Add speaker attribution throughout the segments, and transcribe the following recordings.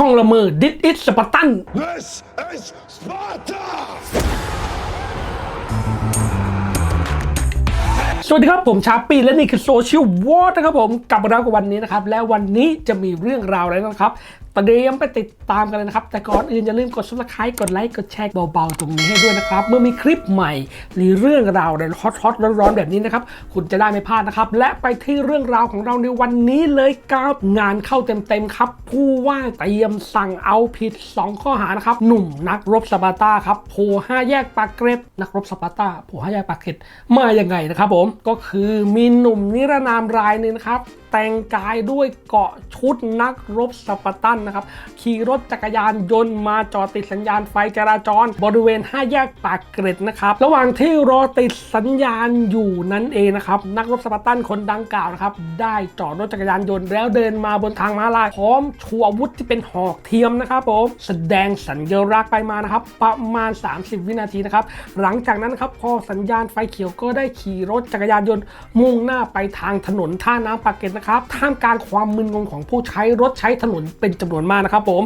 Speaker 1: ช่องละเมอดิสอิสสปาตัน
Speaker 2: This is Sparta!
Speaker 1: สวัสดีครับผมชาปีและนี่คือโซเชียลวอ r นะครับผมกลับมาแล้วกับวันนี้นะครับ และวันนี้จะมีเรื่องราวอะไรนะครับ เตรียมไปติดตามกันเลยนะครับ แต่ก่อนอื่นอย่าลืมกด subscribe กดไลค์ กดแชร์เบาๆ ตรงนี้ให้ด้วยนะครับ เมื่อมีคลิปใหม่ หรือเรื่องราวอะไรฮอตๆร้อนๆ แบบนี้นะครับ คุณจะได้ไม่พลาดนะครับ และไปที่เรื่องราวของเราในวันนี้เลยครับงานเข้าเต็มๆครับ ผู้ว่าเตรียมสั่งเอาผิด 2 ข้อหานะครับ หนุ่มนักรบสปาร์ตาครับโผล่ห้าแยกปากเกร็ดนักรบสปาร์ตาโผล่ห้าแยกปากเกร็ดมาอยังไงนะครับผมก็คือมีหนุ่มนิรนามรายนึงนะครับแต่งกายด้วยเกาะชุดนักรบสปาร์ตันนะครับขี่รถจักรยานยนต์มาจอดติดสัญญาณไฟจราจร บริเวณ 5 แยกปากเกร็ดนะครับระหว่างที่รอติดสัญญาณอยู่นั้นเองนะครับนักรบสปาร์ตันคนดังกล่าวนะครับได้จอดรถจักรยานยนต์แล้วเดินมาบนทางม้าลายพร้อมชูอาวุธที่เป็นหอกเทียมนะครับผมแสดงสัญลักษณ์ไปมานะครับประมาณ 30 วินาทีนะครับหลังจากนั้นนะครับพอสัญญาณไฟเขียวก็ได้ขี่รถจักรยานยนต์มุ่งหน้าไปทางถนนท่าน้ำปากเกร็ดนะครับท่ามกลางความมึนงงของผู้ใช้รถใช้ถนนเป็นจำนวนมากนะครับผม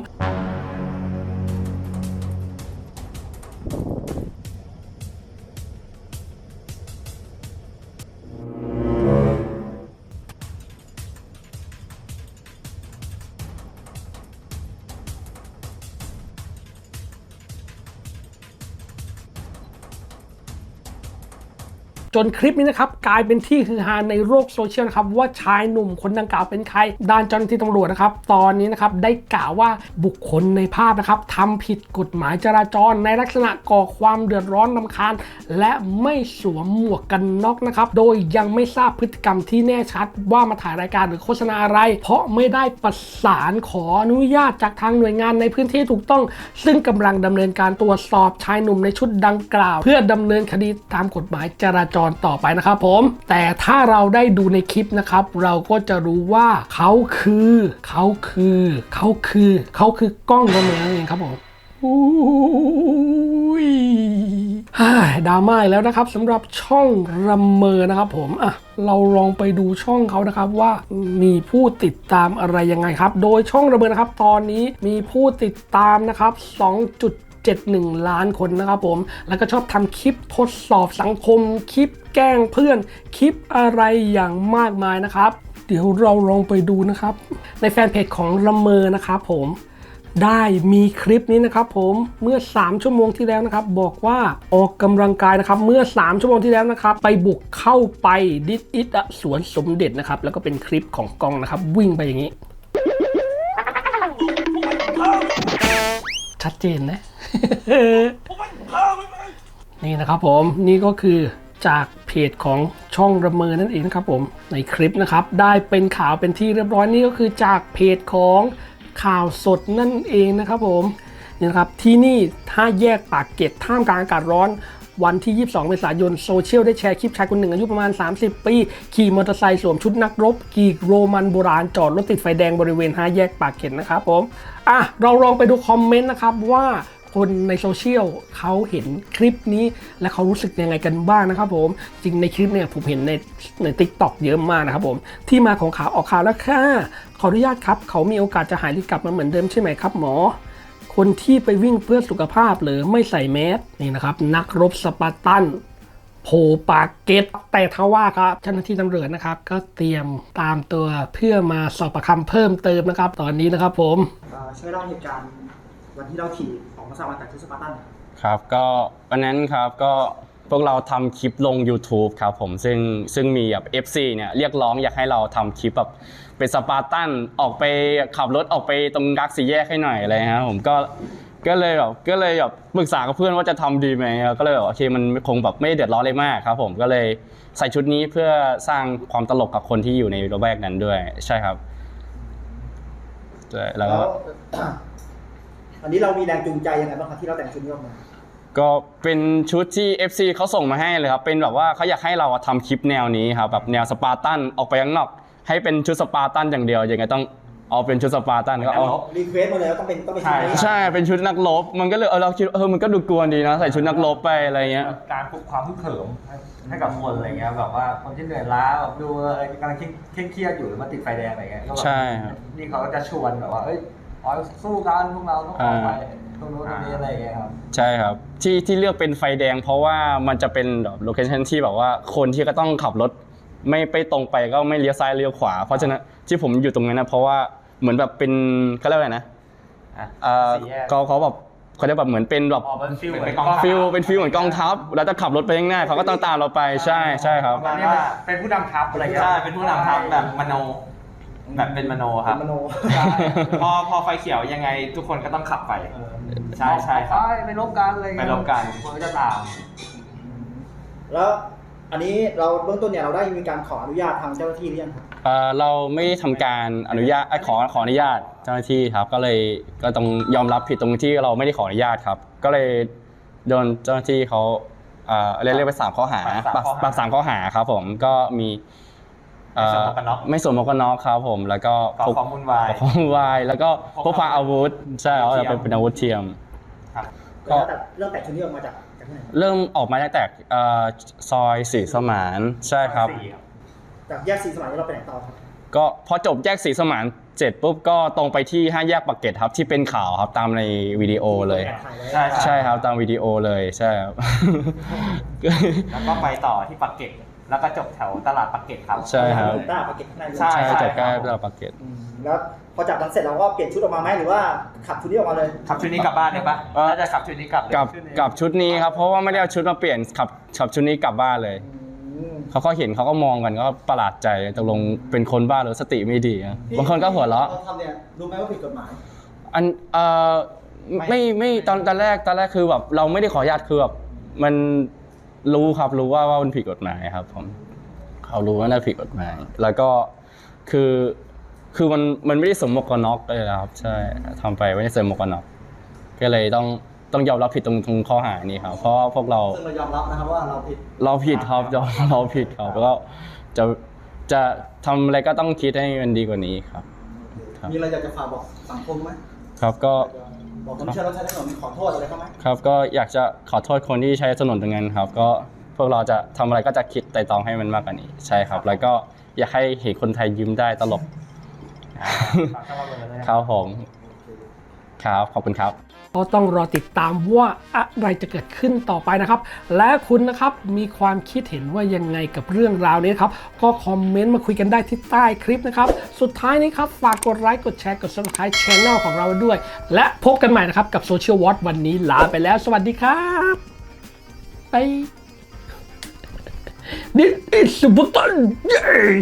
Speaker 1: จนคลิปนี้นะครับกลายเป็นที่ฮือฮาในโลกโซเชียลนะครับว่าชายหนุ่มคนดังกล่าวเป็นใคร ด้านเจ้าหน้าที่ตำรวจนะครับตอนนี้นะครับได้กล่าวว่าบุคคลในภาพนะครับทำผิดกฎหมายจราจรในลักษณะก่อความเดือดร้อนนำคาญ และไม่สวมหมวกกันน็อกนะครับโดยยังไม่ทราบพฤติกรรมที่แน่ชัดว่ามาถ่ายรายการหรือโฆษณาอะไร เพราะไม่ได้ประสานขออนุญาตจากทางหน่วยงานในพื้นที่ถูกต้อง ซึ่งกำลังดำเนินการตรวจสอบชายหนุ่มในชุดดังกล่าว เพื่อดำเนินคดีตามกฎหมายจราจรต่อไปนะครับผม แต่ถ้าเราได้ดูในคลิปนะครับ เราก็จะรู้ว่าเขาคือเขาคือเขาคือเขาคือกล้องตัวเองนั่นเองครับผมอุ้ยฮ่าดราม่าอีกแล้วนะครับสำหรับช่องรำเมอนะครับผมอะเราลองไปดูช่องเขานะครับว่ามีผู้ติดตามอะไรยังไงครับ โดยช่องระเบิดนะครับ ตอนนี้มีผู้ติดตามนะครับ 71 ล้านคนนะครับผม แล้วก็ชอบทำคลิปทดสอบสังคม คลิปแกล้งเพื่อน คลิปอะไรอย่างมากมายนะครับ เดี๋ยวเราลองไปดูนะครับ ในแฟนเพจของระเมอนะครับผม ได้มีคลิปนี้นะครับผมเมื่อ 3 ชั่วโมงที่แล้วนะครับ บอกว่าออกกำลังกายนะครับเมื่อ 3 ชั่วโมงที่แล้วนะครับ ไปบุกเข้าไปดิสอิตสวนสมเด็จนะครับ แล้วก็เป็นคลิปของกองนะครับ วิ่งไปอย่างนี้ ชัดเจนนะ นี่นะครับผมนี่ก็คือจากเพจของช่องระเมอนั่นเองนะครับผมในคลิปนะครับ ได้เป็นข่าวเป็นที่เรียบร้อยนี่ก็คือจากเพจของข่าวสดนั่นเองนะครับผมนี่นะครับที่นี่ท่าแยกปากเกร็ดท่ามกลางอากาศร้อนวันที่ 22 เมษายน โซเชียลได้แชร์คลิปชายคนหนึ่งอายุประมาณ 30 ปี ขี่มอเตอร์ไซค์สวมชุดนักรบ กีกโรมันโบราณ จอดรถติดไฟแดงบริเวณห้าแยกปากเกร็ดนะครับผม อะ เราลองไปดูคอมเมนต์นะครับว่า คนในโซเชียลเขาเห็นคลิปนี้ และเขารู้สึกยังไงกันบ้างนะครับผมจริงในคลิปเนี่ยผมเห็นในในทิกตอกเยอะมากนะครับผมที่มาของข่าวออกข่าวแล้วค่ะขออนุญาตครับ เขามีโอกาสจะหายหรือกลับมาเหมือนเดิมใช่ไหมครับหมอคนที่ไปวิ่งเพื่อสุขภาพหรือไม่ใส่แมสนี่นะครับ นักรบสปาร์ตันโผปากเกตแต่ทว่าครับเจ้าหน้าที่ตำรวจนะครับ ก็เตรียมตามตัวเพื่อมาสอบปากคำเพิ่มเติมนะครับ ตอนนี้นะครับผม
Speaker 3: เอ่อช่วยเล่าเหตุการณ์ วันที่เราขี่ออกมาสมัครจากชุดสปาร์ตันหน่อย
Speaker 4: ครับก็วันนั้นครับก็พวกเราทำคลิปลง YouTube ครับผมซึ่งซึ่งมีแบบ FC เนี่ยเรียกร้องอยากให้เราทำคลิปแบบเป็นสปาร์ตันออกไปขับรถออกไปตรงกักสี่แยกให้หน่อยอะไรครับผมก็ก็เลยแบบก็เลยแบบปรึกษากับเพื่อนว่าจะทำดีไหมครับก็เลยแบบโอเคมันคงแบบไม่เดือดร้อนอะไรมากครับ ผมก็เลยใส่ชุดนี้เพื่อสร้างความตลกกับคนที่อยู่ในระแวกนั้นด้วย ใช่ครับใช่แล้วก็
Speaker 3: อันนี้เรามีแรงจูงใจยังไงบ้างครับที่เราแต่งชุดนี้ออกมา
Speaker 4: ก็เป็นชุดที่ FC เขาส่งมาให้เลยครับ เป็นแบบว่าเขาอยากให้เราอะทำคลิปแนวนี้ครับแบบแนวสปาร์ตันออกไปข้างนอก ให้เป็นชุดสปาร์ตันอย่างเดียวยังไงต้องเอาเป็นชุดสปาร์ตันก็เอา
Speaker 3: รีเควสมาเลยว่าต้องเป็นต้องเป็นชุดนี้
Speaker 4: ใช่เป็นชุดนักรบมันก็เลยเออเราคิดเออมันก็ดูกวนดีนะใส่ชุดนักรบไปอะไรเงี้ย
Speaker 5: การปลุกความฮึกเหิมให้ให้กับคนอะไรเงี้ยแบบว่าคนที่เหนื่อยล้าแบบดูอะไรกำลังเคร่งเครียดอยู่หรือมาติดไฟแดงอะไรเงี้ยก็แบบ
Speaker 4: ใช่ครับ
Speaker 5: นี่เขาก็จะชวนแบบว่าเอ้ย อ๋อสู้กันพวกเราต้องออกไปตรงนู้นตรงนี้อะไรอย่างเงี้ยครับ
Speaker 4: ใช่ครับที่ที่เลือกเป็นไฟแดง เพราะว่ามันจะเป็นแบบโลเคชันที่แบบว่าคนที่ก็ต้องขับรถ ไม่ไปตรงไปก็ไม่เลี้ยวซ้ายเลี้ยวขวา เพราะฉะนั้นที่ผมอยู่ตรงนั้นนะเพราะว่าเหมือนแบบเป็นเขาเรียกว่าอะไรนะ
Speaker 5: อะ
Speaker 4: เอ่อ
Speaker 5: สี่แยก
Speaker 4: เขาเขาแบบเขาจะแบบเหมือนเป็นแบบ
Speaker 5: ออกเป็นฟิล
Speaker 6: เป็นกองทัพ
Speaker 4: ฟิลเป็นฟิลเหมือนกองทัพแล้วจะขับรถไปข้างหน้าเขาก็ต้องตามเราไปใช่ใช่ครับ
Speaker 6: ประมาณว่าเป็นผู้นำทัพอะไรเงี้ย
Speaker 5: ใช่เป็นผู้นำทัพแบบมโน แบบเป็นมโนครับ
Speaker 3: เป็นมโน
Speaker 6: ใช่พอพอไฟเขียวยังไงทุกคนก็ต้องขับไปใช่ใช่ครับ
Speaker 5: ไปไปลบกันอะไรเงี้ย
Speaker 6: ไปลบกัน
Speaker 5: คนก็จะตาม
Speaker 3: แล้วอันนี้เราเบื้องต้นเนี่ยเราได้มีการขออนุญาตทางเจ้าหน้าที่หรือยังครับ
Speaker 4: เอ่อเราไม่ได้ทำการอนุญาตเอ้ยขอขออนุญาตเจ้าหน้าที่ครับ ก็เลยก็ต้องยอมรับผิดตรงที่เราไม่ได้ขออนุญาตครับ ก็เลยโดนเจ้าหน้าที่เขาเอ่อเรียกเรียกไปสามข้อหา
Speaker 6: ปรับสามข้อหา
Speaker 4: ปรับสามข้อหาครับผมก็มีเอ่อ
Speaker 6: ไม่สวมหมวกกันน็อก
Speaker 4: ไม่สวมหมวกกันน็อกครับผม แล้วก็
Speaker 6: ก่อ
Speaker 4: พก
Speaker 6: ความวุ่นวาย
Speaker 4: ก่อความวุ่นวาย แล้วก็พกพาอาวุธ ใช่เอาเป็นเป็นอาวุธเทียม
Speaker 6: ครับ
Speaker 4: ก็
Speaker 3: แล้วแต่เรื่องแต่งชุดนี้ออกมาจากจากที่ไหนครับ
Speaker 4: เริ่มออกมาตั้งแต่เอ่อซอยสีสมานใช่ครับ
Speaker 6: สี่ครับ
Speaker 3: จากแยกสีสมัยนี้เราไปไหนต่อครับ
Speaker 4: ก็พอจบแยกสีสมานเสร็จปุ๊บก็ตรงไปที่ห้าแยกปากเกร็ดครับที่เป็นข่าวครับตามในวิดีโอเลย
Speaker 3: แอบถ่ายไว้
Speaker 6: ใช่
Speaker 4: ใช่ครับตามวิดีโอเลยใช่ครับ
Speaker 6: แล้วก็ไปต่อที่ปักเกร็ด แล้วก็จบแถวตลาดปักเกร็ดครับ
Speaker 4: ใช่ครับ
Speaker 3: หน้าปากเก็ตข้างในเลย
Speaker 6: ใช่
Speaker 4: ใช่
Speaker 6: ใช่
Speaker 4: จบใกล้
Speaker 6: ครับ
Speaker 4: ตลาดปากเกร็ด
Speaker 3: อืมแล้วพอจากนั้นเสร็จเราก็เปลี่ยนชุดออกมาไหมหรือว่าขับชุดนี้ออกมาเลย
Speaker 6: ขับชุดนี้กลับบ้านได้ปะ
Speaker 4: เอ่อ
Speaker 6: น่าจะขับชุดนี้กลับ
Speaker 4: กับกับชุดนี้ครับ เพราะว่าไม่ได้เอาชุดมาเปลี่ยนขับขับชุดนี้กลับบ้านเลย
Speaker 3: อืม
Speaker 4: เขาก็เห็นเขาก็มองกันก็ประหลาดใจตกลงเป็นคนบ้าหรือสติไม่ดีอะบางคนก็หัวเราะ
Speaker 3: เราทำเนี่ยรู้ไหมว่าผิดกฎหมาย
Speaker 4: อันเอ่อไม่ไม่ตอนตอนแรกตอนแรกคือแบบเราไม่ได้ขออนุญาตคือแบบมัน รู้ครับรู้ว่าว่ามันผิดกฎหมายครับ ผมเขารู้ว่าน่าผิดกฎหมาย แล้วก็คือคือมันมันไม่ได้สวมหมวกกันน็อกเลยนะครับ ใช่ทำไปไม่ได้สวมหมวกกันน็อกก็เลยต้องต้องยอมรับผิดตรงตรงข้อหานี้ครับ เพราะว่าพวกเรา
Speaker 3: ซึ่งเรายอมรับนะครับว่าเราผิด
Speaker 4: เราผิดครับยอมเราผิดครับแล้วก็จะจะทำอะไรก็ต้องคิดให้มันดีกว่านี้ครับครับ
Speaker 3: มีอะไรอยากจะฝากบอกสังคมไหม
Speaker 4: ครับก็
Speaker 3: บอกคนที่ใช้รถใช้ถนนขอโทษอะไรเขาไหม
Speaker 4: ครับก็อยากจะขอโทษคนที่ใช้ถนนตรงนั้นครับ ก็พวกเราจะทำอะไรก็จะคิดไต่ตรองให้มันมากกว่านี้ ใช่ครับ แล้วก็อยากให้เห็นคนไทยยิ้มได้ตลก
Speaker 6: ฝากเข้ามาเลยนะ
Speaker 4: ครับผม ครับ ขอบคุณครับ
Speaker 1: ก็ต้องรอติดตามว่าอะไรจะเกิดขึ้นต่อไปนะครับ และคุณนะครับมีความคิดเห็นว่ายังไงกับเรื่องราวนี้นครับ ก็คอมเมนต์มาคุยกันได้ที่ใต้คลิปนะครับ สุดท้ายนี้ครับฝากกดไลค์กดแชร์กด subscribe channel ของเราด้วย และพบกันใหม่นะครับกับ Social Watch วันนี้ลาไปแล้ว สวัสดีครับไป This is the button! Yay!